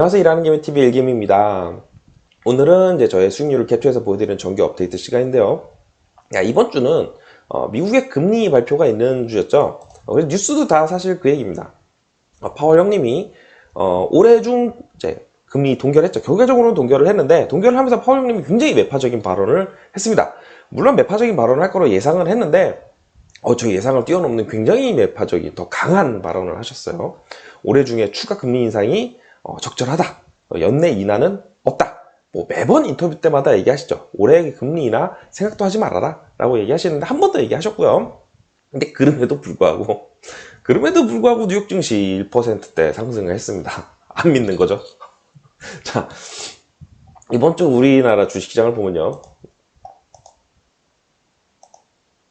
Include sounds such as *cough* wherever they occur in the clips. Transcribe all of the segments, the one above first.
안녕하세요. 일하는 김의 TV 일김입니다. 오늘은 이제 저의 수익률을 캡처해서 보여드리는 정기 업데이트 시간인데요. 야, 이번 주는 어, 미국의 금리 발표가 있는 주였죠. 어, 그래서 뉴스도 다 사실 그 얘기입니다. 어, 파월 형님이 어, 올해 중 이제 금리 동결했죠. 결과적으로는 동결을 했는데 동결을 하면서 파월 형님이 굉장히 매파적인 발언을 했습니다. 물론 매파적인 발언을 할 거로 예상은 했는데 어, 저 예상을 뛰어넘는 굉장히 매파적인 더 강한 발언을 하셨어요. 올해 중에 추가 금리 인상이 어, 적절하다. 어, 연내 인하는 없다. 뭐 매번 인터뷰 때마다 얘기하시죠. 올해 금리 인하 생각도 하지 말아라. 라고 얘기하시는데 한 번 더 얘기하셨고요. 근데 그럼에도 불구하고 *laughs* 그럼에도 불구하고 뉴욕 증시 1%대 상승을 했습니다. *laughs* 안 믿는 거죠. *laughs* 자, 이번 주 우리나라 주식시장을 보면요.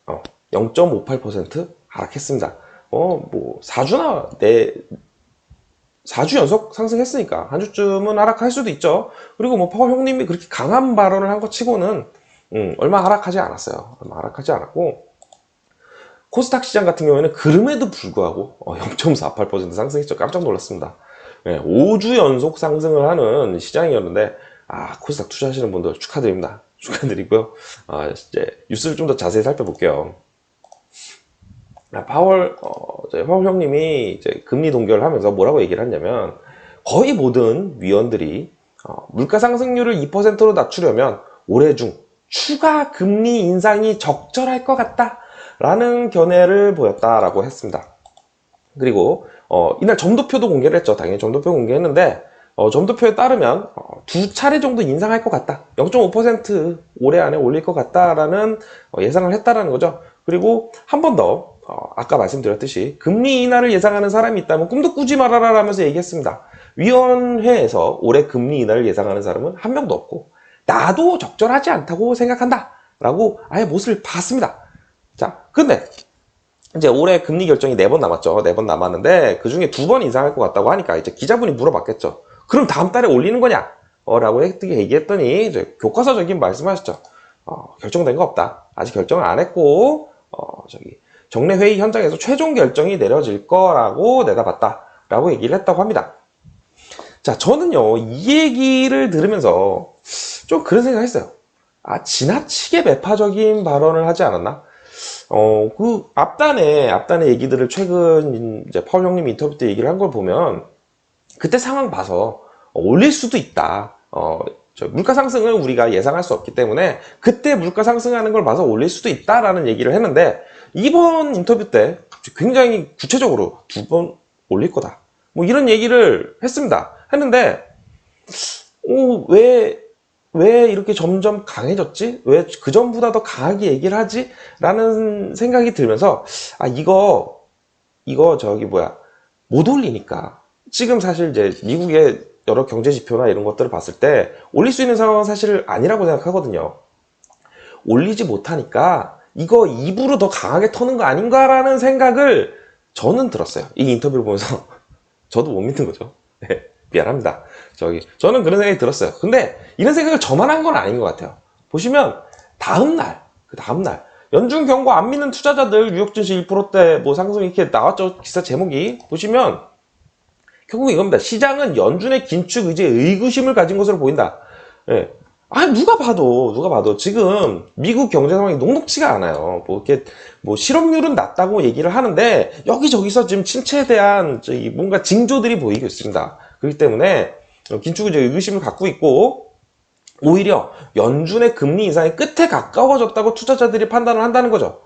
어, 0.58% 하락했습니다. 어, 뭐, 4주나, 내, 4주 연속 상승했으니까, 한 주쯤은 하락할 수도 있죠. 그리고 뭐, 파월 형님이 그렇게 강한 발언을 한 것 치고는, 음, 얼마 하락하지 않았어요. 얼마 하락하지 않았고, 코스닥 시장 같은 경우에는 그럼에도 불구하고, 어, 0.48% 상승했죠. 깜짝 놀랐습니다. 네, 5주 연속 상승을 하는 시장이었는데, 아, 코스닥 투자하시는 분들 축하드립니다. 축하드리고요. 아, 이제 뉴스를 좀 더 자세히 살펴볼게요. 아, 파월, 어, 파월 형님이 이제 금리 동결을 하면서 뭐라고 얘기를 했냐면, 거의 모든 위원들이 어, 물가 상승률을 2%로 낮추려면 올해 중 추가 금리 인상이 적절할 것 같다라는 견해를 보였다라고 했습니다. 그리고 어, 이날 점도표도 공개를 했죠. 당연히 점도표 공개했는데 어, 점도표에 따르면 어, 두 차례 정도 인상할 것 같다. 0.5% 올해 안에 올릴 것 같다라는 어, 예상을 했다라는 거죠. 그리고 한 번 더 어, 아까 말씀드렸듯이 금리 인하를 예상하는 사람이 있다면 꿈도 꾸지 말아라 라면서 얘기했습니다. 위원회에서 올해 금리 인하를 예상하는 사람은 한 명도 없고 나도 적절하지 않다고 생각한다 라고 아예 못을 봤습니다. 자, 근데 이제 올해 금리 결정이 네 번 남았죠. 네 번 남았는데 그 중에 두 번 인상할 것 같다고 하니까 이제 기자분이 물어봤겠죠. 그럼 다음 달에 올리는 거냐? 어, 라고 얘기했더니 이제 교과서적인 말씀하셨죠. 어, 결정된 거 없다. 아직 결정을 안 했고 어, 저기 정례 회의 현장에서 최종 결정이 내려질 거라고 내다봤다. 라고 얘기를 했다고 합니다. 자, 저는요, 이 얘기를 들으면서 좀 그런 생각 했어요. 아, 지나치게 매파적인 발언을 하지 않았나? 어, 그 앞단에, 앞단의 얘기들을 최근 이제 파울 형님 인터뷰 때 얘기를 한 걸 보면 그때 상황 봐서 올릴 수도 있다. 어, 저 물가 상승을 우리가 예상할 수 없기 때문에 그때 물가 상승하는 걸 봐서 올릴 수도 있다라는 얘기를 했는데 이번 인터뷰 때 굉장히 구체적으로 두 번 올릴 거다. 뭐 이런 얘기를 했습니다. 했는데 어, 왜, 왜 이렇게 점점 강해졌지? 왜 그 전보다 더 강하게 얘기를 하지? 라는 생각이 들면서 아 이거 이거 저기 뭐야 못 올리니까 지금 사실 이제 미국의 여러 경제 지표나 이런 것들을 봤을 때 올릴 수 있는 상황은 사실 아니라고 생각하거든요. 올리지 못하니까 이거 입으로 더 강하게 터는 거 아닌가라는 생각을 저는 들었어요. 이 인터뷰를 보면서 *laughs* 저도 못 믿는 거죠. 네, 미안합니다. 저기 저는 그런 생각이 들었어요. 근데 이런 생각을 저만 한 건 아닌 것 같아요. 보시면 다음 날, 그 다음 날 연준 경고 안 믿는 투자자들 뉴욕 증시 1%대 뭐 상승 이렇게 나왔죠. 기사 제목이 보시면 결국 이겁니다. 시장은 연준의 긴축 의지에 의구심을 가진 것으로 보인다. 예. 아, 누가 봐도, 누가 봐도 지금 미국 경제 상황이 녹록치가 않아요. 뭐, 이렇게, 뭐, 실업률은 낮다고 얘기를 하는데, 여기저기서 지금 침체에 대한, 저기, 뭔가 징조들이 보이고 있습니다. 그렇기 때문에, 긴축 의지에 의구심을 갖고 있고, 오히려 연준의 금리 인상이 끝에 가까워졌다고 투자자들이 판단을 한다는 거죠.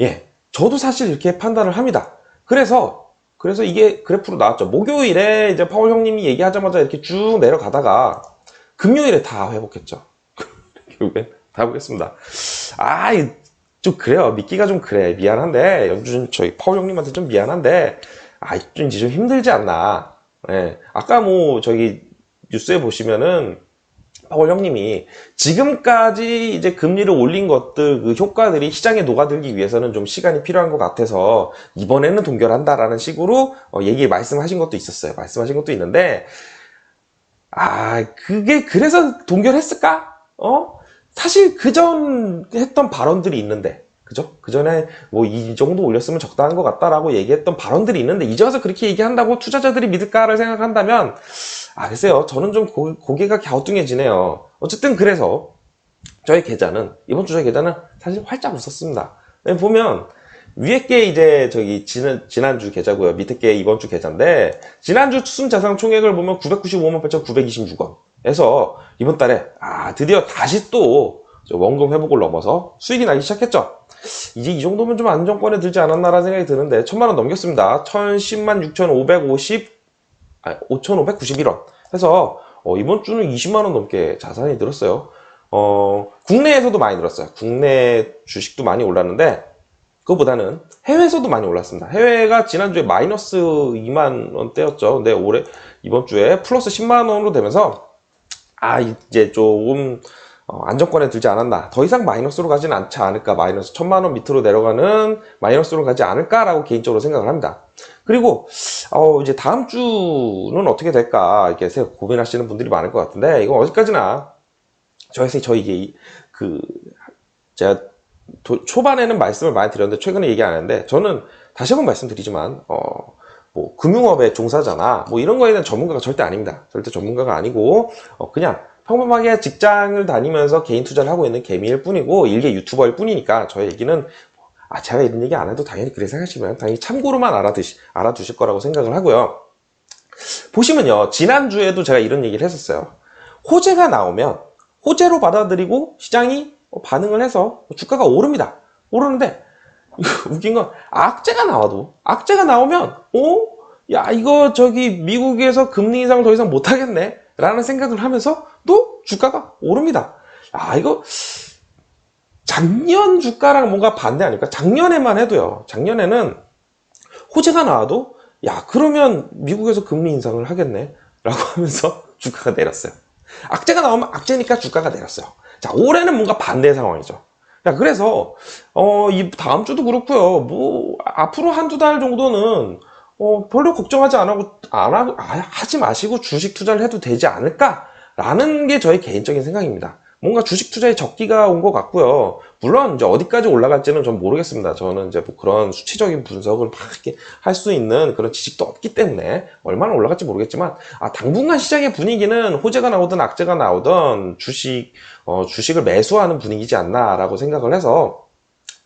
예. 저도 사실 이렇게 판단을 합니다. 그래서 그래서 이게 그래프로 나왔죠. 목요일에 이제 파월 형님이 얘기하자마자 이렇게 쭉 내려가다가 금요일에 다 회복했죠. *laughs* 결국엔 다 회복했습니다. 아, 좀 그래요. 믿기가 좀 그래. 미안한데 연준 저희 파월 형님한테 좀 미안한데 아, 좀 이제 좀 힘들지 않나. 예. 아까 뭐 저기 뉴스에 보시면은 파월 형님이 지금까지 이제 금리를 올린 것들 그 효과들이 시장에 녹아들기 위해서는 좀 시간이 필요한 것 같아서 이번에는 동결한다라는 식으로 어, 얘기 말씀하신 것도 있었어요. 말씀하신 것도 있는데 아 그게 그래서 동결했을까? 어 사실 그 전 했던 발언들이 있는데 그죠? 그 전에 뭐 이 정도 올렸으면 적당한 것 같다라고 얘기했던 발언들이 있는데 이제 와서 그렇게 얘기한다고 투자자들이 믿을까를 생각한다면 아 글쎄요 저는 좀 고, 고개가 갸우뚱해지네요. 어쨌든 그래서 저희 계좌는 이번 주 저희 계좌는 사실 활짝 웃었습니다. 네, 보면 위에 게 이제 저기 지난 지난주 계좌고요. 밑에 게 이번 주 계좌인데 지난주 순 자산 총액을 보면 995만 8,926원에서 이번 달에 아 드디어 다시 또 원금 회복을 넘어서 수익이 나기 시작했죠. 이제 이 정도면 좀 안정권에 들지 않았나라는 생각이 드는데 천만 원 넘겼습니다. 1010만 6,550 아, 5,591원 해서 어, 이번 주는 20만 원 넘게 자산이 늘었어요. 어, 국내에서도 많이 늘었어요. 국내 주식도 많이 올랐는데 그거보다는 해외에서도 많이 올랐습니다. 해외가 지난주에 마이너스 2만 원대였죠. 근데 올해 이번 주에 플러스 10만 원으로 되면서 아 이제 조금 어, 안정권에 들지 않았나. 더 이상 마이너스로 가지는 않지 않을까. 마이너스 천만 원 밑으로 내려가는 마이너스로 가지 않을까라고 개인적으로 생각을 합니다. 그리고 어, 이제 다음 주는 어떻게 될까 이렇게 고민하시는 분들이 많을 것 같은데 이건 어디까지나 저희 저희 이게 그 제가 도- 초반에는 말씀을 많이 드렸는데 최근에 얘기 안 했는데 저는 다시 한번 말씀드리지만 어, 뭐 금융업의 종사자나 뭐 이런 거에 대한 전문가가 절대 아닙니다. 절대 전문가가 아니고 어, 그냥 평범하게 직장을 다니면서 개인 투자를 하고 있는 개미일 뿐이고 일개 유튜버일 뿐이니까 저의 얘기는 아 제가 이런 얘기 안 해도 당연히 그래 생각하시면 당연히 참고로만 알아두시, 알아두실 거라고 생각을 하고요. 보시면요 지난주에도 제가 이런 얘기를 했었어요. 호재가 나오면 호재로 받아들이고 시장이 반응을 해서 주가가 오릅니다. 오르는데 *laughs* 웃긴 건 악재가 나와도 악재가 나오면 어? 야 이거 저기 미국에서 금리 인상을 더 이상 못 하겠네 라는 생각을 하면서 또 주가가 오릅니다. 아 이거 작년 주가랑 뭔가 반대 아닐까? 작년에만 해도요. 작년에는 호재가 나와도 야 그러면 미국에서 금리 인상을 하겠네 라고 하면서 *laughs* 주가가 내렸어요. 악재가 나오면 악재니까 주가가 내렸어요. 자 올해는 뭔가 반대 상황이죠. 야 그래서 어 이 다음 주도 그렇고요. 뭐 앞으로 한두 달 정도는 어 별로 걱정하지 안 하고 안 하고 아, 하지 마시고 주식 투자를 해도 되지 않을까라는 게 저의 개인적인 생각입니다. 뭔가 주식 투자에 적기가 온 것 같고요. 물론 이제 어디까지 올라갈지는 전 모르겠습니다. 저는 이제 뭐 그런 수치적인 분석을 막 이렇게 할 수 있는 그런 지식도 없기 때문에 얼마나 올라갈지 모르겠지만 아 당분간 시장의 분위기는 호재가 나오든 악재가 나오든 주식 어, 주식을 매수하는 분위기지 않나라고 생각을 해서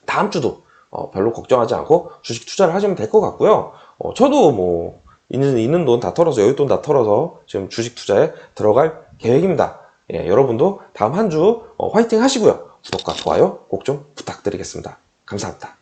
다음 주도 어, 별로 걱정하지 않고 주식 투자를 하시면 될 것 같고요. 어, 저도 뭐 있는 있는 돈 다 털어서 여윳 돈 다 털어서 지금 주식 투자에 들어갈 계획입니다. 예, 여러분도 다음 한주 어, 화이팅 하시고요. 구독과 좋아요 꼭 좀 부탁드리겠습니다. 감사합니다.